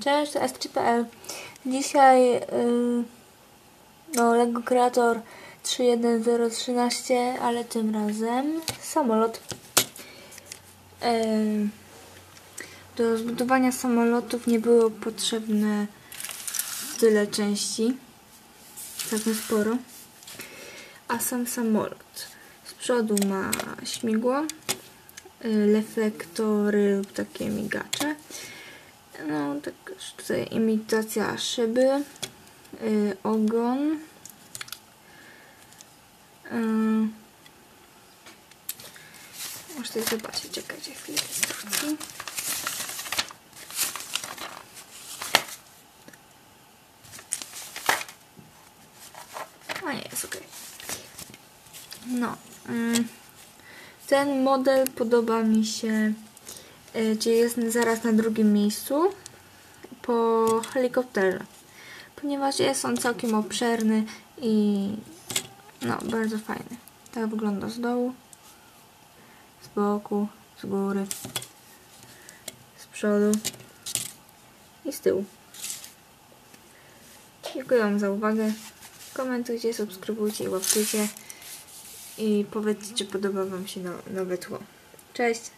Cześć, to SC.pl Dzisiaj yy, no, Lego Creator 31013, ale tym razem samolot. Yy, do zbudowania samolotów nie było potrzebne tyle części, całkiem sporo. A sam samolot z przodu ma śmigło, yy, reflektory takie migacze. No, tak tutaj imitacja szyby, yy, ogon. Yy. Muszę tutaj zobaczyć, czekajcie chwilę instrukcji. A nie, jest ok. No. Yy. Ten model podoba mi się gdzie jest zaraz na drugim miejscu po helikopterze. Ponieważ jest on całkiem obszerny i no, bardzo fajny. Tak wygląda z dołu, z boku, z góry, z przodu i z tyłu. Dziękuję Wam za uwagę. Komentujcie, subskrybujcie i łapkujcie. I powiedzcie, czy podoba Wam się no, nowe tło. Cześć!